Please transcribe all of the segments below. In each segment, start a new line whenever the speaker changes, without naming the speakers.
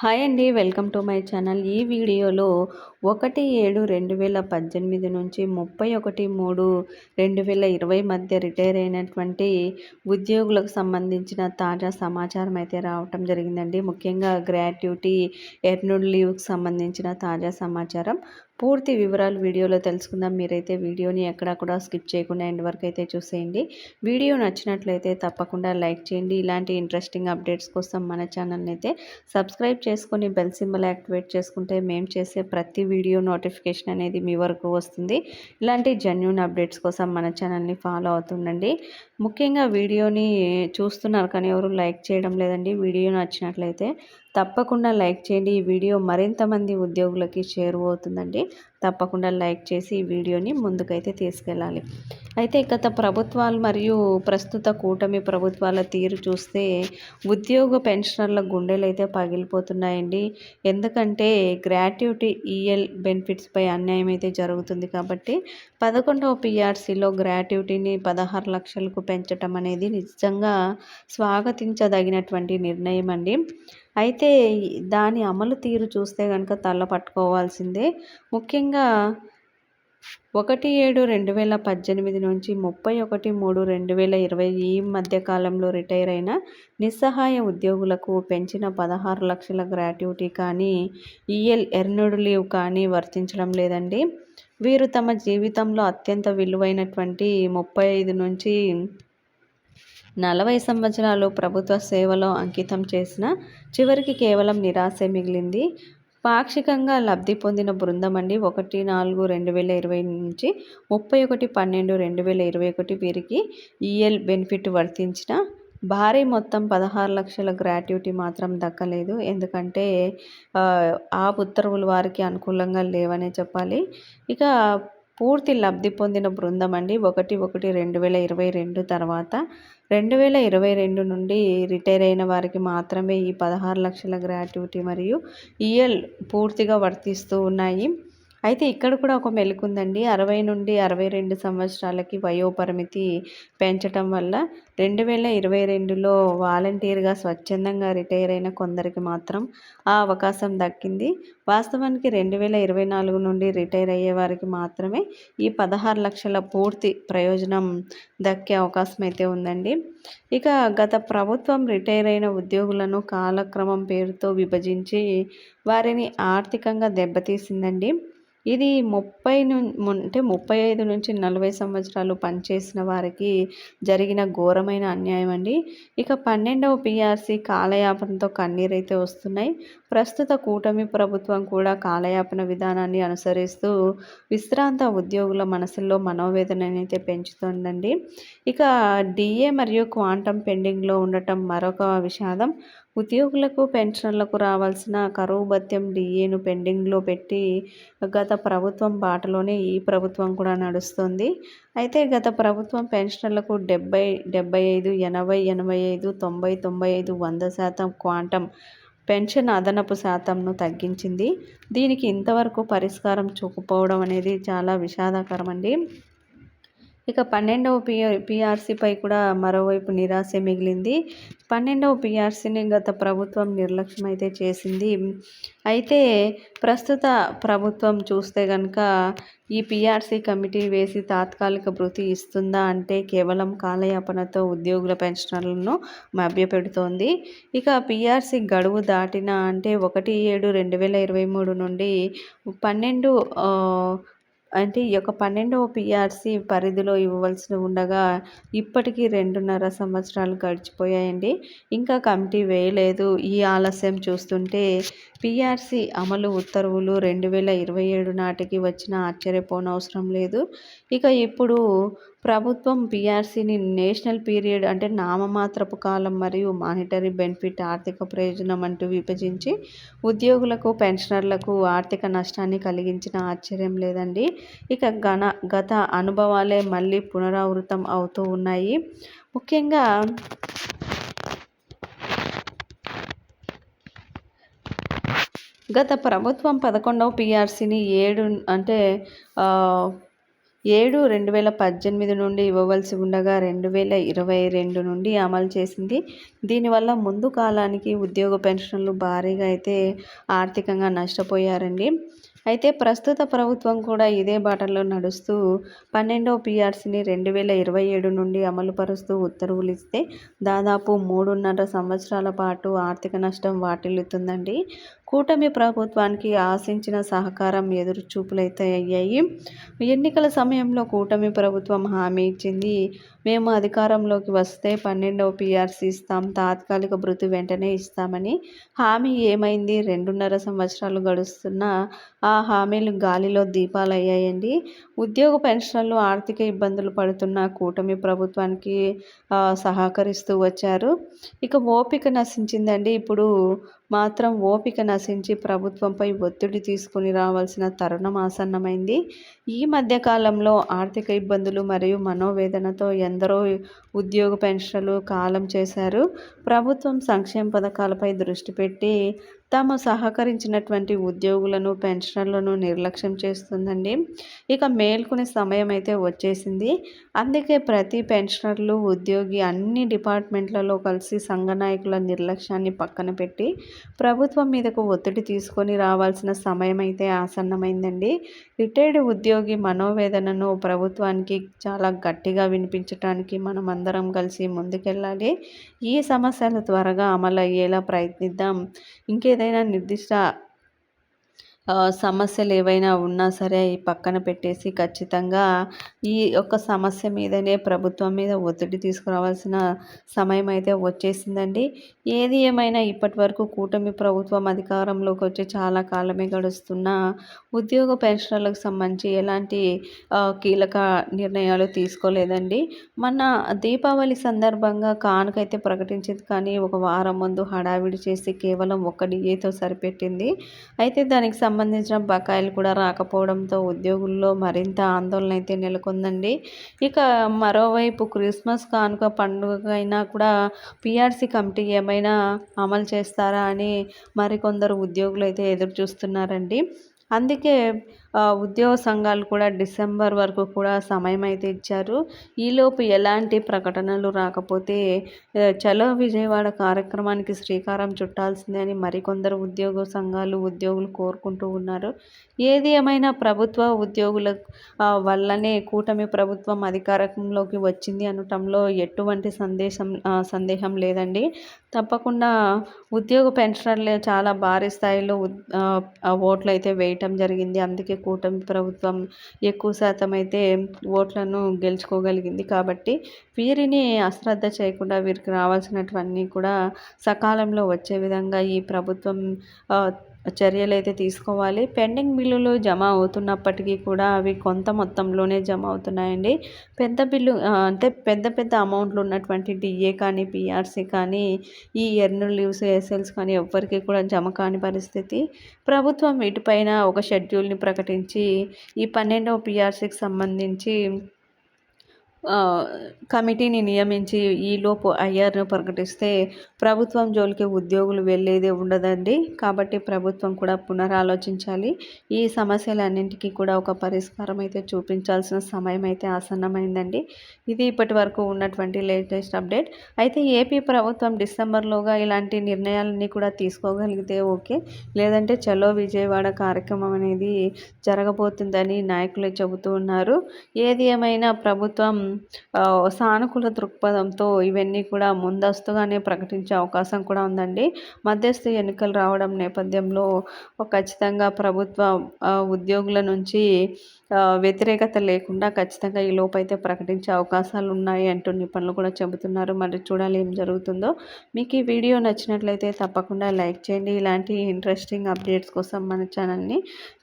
Hi అండి welcome to my channel. ఈ వీడియోలో ఒకటి ఏడు రెండు వేల పద్దెనిమిది నుంచి ముప్పై ఒకటి మూడు రెండు వేల ఇరవై మధ్య రిటైర్ అయినటువంటి ఉద్యోగులకు సంబంధించిన తాజా సమాచారం అయితే రావటం జరిగిందండి. ముఖ్యంగా గ్రాట్యుటీ ఎర్నుడ్ లీవ్కి సంబంధించిన తాజా సమాచారం. పూర్తి వివరాలు వీడియోలో తెలుసుకుందాం. మీరైతే వీడియోని ఎక్కడా కూడా స్కిప్ చేయకుండా ఎండ్ వరకు అయితే చూసేయండి. వీడియో నచ్చినట్లయితే తప్పకుండా లైక్ చేయండి. ఇలాంటి ఇంట్రెస్టింగ్ అప్డేట్స్ కోసం మన ఛానల్ని అయితే సబ్స్క్రైబ్ చేసుకొని బెల్ సింబల్ యాక్టివేట్ చేసుకుంటే మేము చేసే ప్రతి వీడియో నోటిఫికేషన్ అనేది మీ వరకు వస్తుంది. ఇలాంటి జెన్యున్ అప్డేట్స్ కోసం మన ఛానల్ని ఫాలో అవుతుండండి. ముఖ్యంగా వీడియోని చూస్తున్నారు కానీ ఎవరు లైక్ చేయడం లేదండి. వీడియో నచ్చినట్లయితే తప్పకుండా లైక్ చేయండి. ఈ వీడియో మరింత మంది ఉద్యోగులకి అవుతుందండి. తప్పకుండా లైక్ చేసి ఈ వీడియోని ముందుకైతే తీసుకెళ్ళాలి. అయితే గత ప్రభుత్వాలు మరియు ప్రస్తుత కూటమి ప్రభుత్వాల తీరు చూస్తే ఉద్యోగ పెన్షనర్ల గుండెలు అయితే పగిలిపోతున్నాయండి. ఎందుకంటే గ్రాట్యుటీ ఈఎల్ బెనిఫిట్స్పై అన్యాయం అయితే జరుగుతుంది కాబట్టి పదకొండవ పిఆర్సీలో గ్రాట్యుటీని పదహారు లక్షలకు పెంచటం అనేది నిజంగా స్వాగతించదగినటువంటి నిర్ణయం అండి అయితే దాని అమలు తీరు చూస్తే కనుక తల్ల పట్టుకోవాల్సిందే. ముఖ్యంగా ఒకటి ఏడు రెండు వేల పద్దెనిమిది నుంచి ముప్పై ఒకటి మూడు రెండు వేల ఇరవై ఈ మధ్య కాలంలో రిటైర్ అయిన నిస్సహాయ ఉద్యోగులకు పెంచిన పదహారు లక్షల గ్రాట్యుటీ కానీ ఈఎల్ ఎర్నడ్ లీవ్ కానీ వర్తించడం లేదండి. వీరు తమ జీవితంలో అత్యంత విలువైనటువంటి ముప్పై ఐదు నుంచి నలభై సంవత్సరాలు ప్రభుత్వ సేవలో అంకితం చేసిన చివరికి కేవలం నిరాశే మిగిలింది. పాక్షికంగా లబ్ధి పొందిన బృందం అండి. ఒకటి నాలుగు రెండు వేల ఇరవై నుంచి ముప్పై ఒకటి పన్నెండు రెండు వేల ఇరవై ఒకటి వీరికి ఈఎల్ బెనిఫిట్ వర్తించిన భారీ మొత్తం పదహారు లక్షల గ్రాట్యుటీ మాత్రం దక్కలేదు. ఎందుకంటే ఆ ఉత్తర్వులు వారికి అనుకూలంగా లేవనే చెప్పాలి. ఇక పూర్తి లబ్ధి పొందిన బృందం అండి. ఒకటి ఒకటి రెండు వేల ఇరవై రెండు తర్వాత రెండు వేల ఇరవై రెండు నుండి రిటైర్ అయిన వారికి మాత్రమే ఈ పదహారు లక్షల గ్రాట్యుటీ మరియు ఈఎల్ పూర్తిగా వర్తిస్తూ ఉన్నాయి. అయితే ఇక్కడ కూడా ఒక మెలుకుందండి. అరవై నుండి అరవై రెండు సంవత్సరాలకి వయోపరిమితి పెంచటం వల్ల రెండు వేల ఇరవై రెండులో వాలంటీర్గా స్వచ్ఛందంగా రిటైర్ అయిన కొందరికి మాత్రం ఆ అవకాశం దక్కింది. వాస్తవానికి రెండు వేల ఇరవై నాలుగు నుండి రిటైర్ అయ్యే వారికి మాత్రమే ఈ పదహారు లక్షల పూర్తి ప్రయోజనం దక్కే అవకాశం అయితే ఉందండి. ఇక గత ప్రభుత్వం రిటైర్ అయిన ఉద్యోగులను కాలక్రమం పేరుతో విభజించి వారిని ఆర్థికంగా దెబ్బతీసిందండి. ఇది ముప్పై ను అంటే ముప్పై ఐదు నుంచి నలభై సంవత్సరాలు పనిచేసిన వారికి జరిగిన ఘోరమైన అన్యాయం అండి. ఇక పన్నెండవ పిఆర్సీ కాలయాపనతో కన్నీరైతే వస్తున్నాయి. ప్రస్తుత కూటమి ప్రభుత్వం కూడా కాలయాపన విధానాన్ని అనుసరిస్తూ విశ్రాంత ఉద్యోగుల మనసుల్లో మనోవేదననైతే పెంచుతుందండి. ఇక డిఏ మరియు క్వాంటం పెండింగ్లో ఉండటం మరొక విషాదం. ఉద్యోగులకు పెన్షన్లకు రావాల్సిన కరువు భత్యం డిఏను పెండింగ్లో పెట్టి గత ప్రభుత్వం బాటలోనే ఈ ప్రభుత్వం కూడా నడుస్తుంది. అయితే గత ప్రభుత్వం పెన్షన్లకు డెబ్బై డెబ్బై ఐదు ఎనభై ఎనభై ఐదు తొంభై తొంభై ఐదు వంద శాతం క్వాంటం పెన్షన్ అదనపు శాతంను తగ్గించింది. దీనికి ఇంతవరకు పరిష్కారం చూపకపోవడం అనేది చాలా విషాదకరం అండి ఇక పన్నెండవ పిఆర్ పిఆర్సీపై కూడా మరోవైపు నిరాశ మిగిలింది. పన్నెండవ పిఆర్సీని గత ప్రభుత్వం నిర్లక్ష్యం అయితే చేసింది. అయితే ప్రస్తుత ప్రభుత్వం చూస్తే కనుక ఈ పిఆర్సీ కమిటీ వేసి తాత్కాలిక భృతి ఇస్తుందా అంటే కేవలం కాలయాపనతో ఉద్యోగుల పెన్షనర్లను మభ్యపెడుతోంది. ఇక పిఆర్సీ గడువు దాటిన అంటే ఒకటి ఏడు రెండు వేల ఇరవై మూడు నుండి పన్నెండు అంటే ఈ యొక్క పన్నెండవ పిఆర్సీ పరిధిలో ఇవ్వవలసి ఉండగా ఇప్పటికీ రెండున్నర సంవత్సరాలు గడిచిపోయాయండి. ఇంకా కమిటీ వేయలేదు. ఈ ఆలస్యం చూస్తుంటే పిఆర్సీ అమలు ఉత్తర్వులు రెండు వేల ఇరవై ఏడు నాటికి వచ్చిన ఆశ్చర్యపోనవసరం లేదు. ఇక ఇప్పుడు ప్రభుత్వం పిఆర్సీని నేషనల్ పీరియడ్ అంటే నామమాత్రపు కాలం మరియు మానిటరీ బెనిఫిట్ ఆర్థిక ప్రయోజనం అంటూ విభజించి ఉద్యోగులకు పెన్షనర్లకు ఆర్థిక నష్టాన్ని కలిగించిన ఆశ్చర్యం లేదండి. ఇక గణ గత అనుభవాలే మళ్ళీ పునరావృతం అవుతూ ఉన్నాయి. ముఖ్యంగా గత ప్రభుత్వం పదకొండవ పీఆర్సీని ఏడు అంటే ఏడు రెండు వేల పద్దెనిమిది నుండి ఇవ్వవలసి ఉండగా రెండు వేల ఇరవై రెండు నుండి అమలు చేసింది. దీనివల్ల ముందు కాలానికి ఉద్యోగ పెన్షన్లు భారీగా అయితే ఆర్థికంగా నష్టపోయారండి. అయితే ప్రస్తుత ప్రభుత్వం కూడా ఇదే బాటలో నడుస్తూ పన్నెండవ పిఆర్సీని రెండు వేల ఇరవై ఏడు నుండి అమలుపరుస్తూ ఉత్తర్వులు ఇస్తే దాదాపు మూడున్నర సంవత్సరాల పాటు ఆర్థిక నష్టం వాటిల్లుతుందండి. కూటమి ప్రభుత్వానికి ఆశించిన సహకారం ఎదురుచూపులైతే అయ్యాయి. ఎన్నికల సమయంలో కూటమి ప్రభుత్వం హామీ ఇచ్చింది. మేము అధికారంలోకి వస్తే పన్నెండవ పిఆర్సీ ఇస్తాం. తాత్కాలిక భృతి వెంటనే ఇస్తామని హామీ ఏమైంది? రెండున్నర సంవత్సరాలు గడుస్తున్నా ఆ హామీలు గాలిలో దీపాలు అయ్యాయండి ఉద్యోగ పెన్షన్లు ఆర్థిక ఇబ్బందులు పడుతున్న కూటమి ప్రభుత్వానికి సహకరిస్తూ వచ్చారు. ఇక ఓపిక నశించిందండి. ఇప్పుడు మాత్రం ఓపిక నశించి ప్రభుత్వంపై ఒత్తిడి తీసుకుని రావాల్సిన తరుణం ఆసన్నమైంది. ఈ మధ్యకాలంలో ఆర్థిక ఇబ్బందులు మరియు మనోవేదనతో ఎందరో ఉద్యోగ పెన్షన్లు కాలం చేశారు. ప్రభుత్వం సంక్షేమ పథకాలపై దృష్టి పెట్టి తాము సహకరించినటువంటి ఉద్యోగులను పెన్షనర్లను నిర్లక్ష్యం చేస్తుందండి. ఇక మేల్కొనే సమయం అయితే వచ్చేసింది. అందుకే ప్రతి పెన్షనర్లు ఉద్యోగి అన్ని డిపార్ట్మెంట్లలో కలిసి సంఘ నాయకుల నిర్లక్ష్యాన్ని పక్కన పెట్టి ప్రభుత్వం మీదకు ఒత్తిడి తీసుకొని రావాల్సిన సమయం అయితే ఆసన్నమైందండి. రిటైర్డ్ ఉద్యోగి మనోవేదనను ప్రభుత్వానికి చాలా గట్టిగా వినిపించడానికి మనం అందరం కలిసి ముందుకెళ్ళాలి. ఈ సమస్యలు త్వరగా అమలు అయ్యేలా ప్రయత్నిద్దాం. ఇంకే ఏదైనా నిర్దిష్ట సమస్యలు ఏవైనా ఉన్నా సరే ఈ పక్కన పెట్టేసి ఖచ్చితంగా ఈ యొక్క సమస్య మీదనే ప్రభుత్వం మీద ఒత్తిడి తీసుకురావాల్సిన సమయం అయితే వచ్చేసిందండి. ఏది ఏమైనా ఇప్పటి వరకు కూటమి ప్రభుత్వం అధికారంలోకి వచ్చి చాలా కాలమే గడుస్తున్న ఉద్యోగ పెన్షన్లకు సంబంధించి ఎలాంటి కీలక నిర్ణయాలు తీసుకోలేదండి. మన దీపావళి సందర్భంగా కానుకైతే ప్రకటించింది కానీ ఒక వారం ముందు హడావిడి చేసి కేవలం ఒక్క డిఏతో సరిపెట్టింది. అయితే దానికి సంబంధించిన బకాయిలు కూడా రాకపోవడంతో ఉద్యోగుల్లో మరింత ఆందోళన అయితే నెలకొందండి. ఇక మరోవైపు క్రిస్మస్ కానుక పండుగ అయినా కూడా పిఆర్సీ కమిటీ ఏమైనా అమలు చేస్తారా అని మరికొందరు ఉద్యోగులు అయితే ఎదురు చూస్తున్నారండి అందుకే ఉద్యోగ సంఘాలు కూడా డిసెంబర్ వరకు కూడా సమయం అయితే ఇచ్చారు. ఈలోపు ఎలాంటి ప్రకటనలు రాకపోతే చలో విజయవాడ కార్యక్రమానికి శ్రీకారం చుట్టాల్సిందే అని మరికొందరు ఉద్యోగ సంఘాలు ఉద్యోగులు కోరుకుంటూ ఉన్నారు. ఏది ఏమైనా ప్రభుత్వ ఉద్యోగుల వల్లనే కూటమి ప్రభుత్వం అధికారంలోకి వచ్చింది అనటంలో ఎటువంటి సందేశం సందేహం లేదండి. తప్పకుండా ఉద్యోగ పెన్షనర్లు చాలా భారీ స్థాయిలో ఓట్లు అయితే వేయటం జరిగింది. అందుకే కూటమి ప్రభుత్వం ఎక్కువ శాతం అయితే ఓట్లను గెలుచుకోగలిగింది. కాబట్టి వీరిని అశ్రద్ధ చేయకుండా వీరికి రావాల్సినటువన్నీ కూడా సకాలంలో వచ్చే విధంగా ఈ ప్రభుత్వం చర్యలు అయితే తీసుకోవాలి. పెండింగ్ బిల్లులు జమ అవుతున్నప్పటికీ కూడా అవి కొంత మొత్తంలోనే జమ అవుతున్నాయండి. పెద్ద బిల్లు అంటే పెద్ద పెద్ద అమౌంట్లు ఉన్నటువంటి డిఏ కానీ పిఆర్సీ కానీ ఈ ఎర్న్ లీవ్స్ ఎస్ఎల్స్ కానీ ఎవ్వరికి కూడా జమ కాని పరిస్థితి. ప్రభుత్వం వీటిపైన ఒక షెడ్యూల్ని ప్రకటించి ఈ పన్నెండవ పిఆర్సీకి సంబంధించి కమిటీని నియమించి ఈలోపు ఐఆర్ను ప్రకటిస్తే ప్రభుత్వం జోలికి ఉద్యోగులు వెళ్ళేదే ఉండదండి. కాబట్టి ప్రభుత్వం కూడా పునరాలోచించాలి. ఈ సమస్యలన్నింటికీ కూడా ఒక పరిష్కారం అయితే చూపించాల్సిన సమయం అయితే ఆసన్నమైందండి. ఇది ఇప్పటి వరకు ఉన్నటువంటి లేటెస్ట్ అప్డేట్. అయితే ఏపీ ప్రభుత్వం డిసెంబర్లోగా ఇలాంటి నిర్ణయాలన్నీ కూడా తీసుకోగలిగితే ఓకే. లేదంటే చలో విజయవాడ కార్యక్రమం అనేది జరగబోతుందని నాయకులు చెబుతూ ఉన్నారు. ఏది ఏమైనా ప్రభుత్వం సానుకూల దృక్పథంతో ఇవన్నీ కూడా ముందస్తుగానే ప్రకటించే అవకాశం కూడా ఉందండి. మధ్యస్థ ఎన్నికలు రావడం నేపథ్యంలో ఖచ్చితంగా ప్రభుత్వ ఉద్యోగుల నుంచి వ్యతిరేకత లేకుండా ఖచ్చితంగా ఈ లోపైతే ప్రకటించే అవకాశాలు ఉన్నాయి అంటూ నిపుణులు కూడా చెబుతున్నారు. మరి చూడాలి ఏం జరుగుతుందో. మీకు ఈ వీడియో నచ్చినట్లయితే తప్పకుండా లైక్ చేయండి. ఇలాంటి ఇంట్రెస్టింగ్ అప్డేట్స్ కోసం మన ఛానల్ని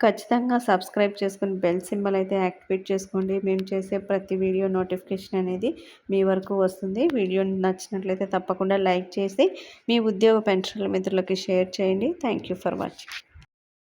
ఖచ్చితంగా సబ్స్క్రైబ్ చేసుకుని బెల్ సింబల్ అయితే యాక్టివేట్ చేసుకోండి. మేము చేసే ప్రతి వీడియో నోటిఫికేషన్ అనేది మీ వరకు వస్తుంది. వీడియో నచ్చినట్లయితే తప్పకుండా లైక్ చేసి మీ ఉద్యోగ పెన్షన్ల మిత్రులకి షేర్ చేయండి. Thank you for watching.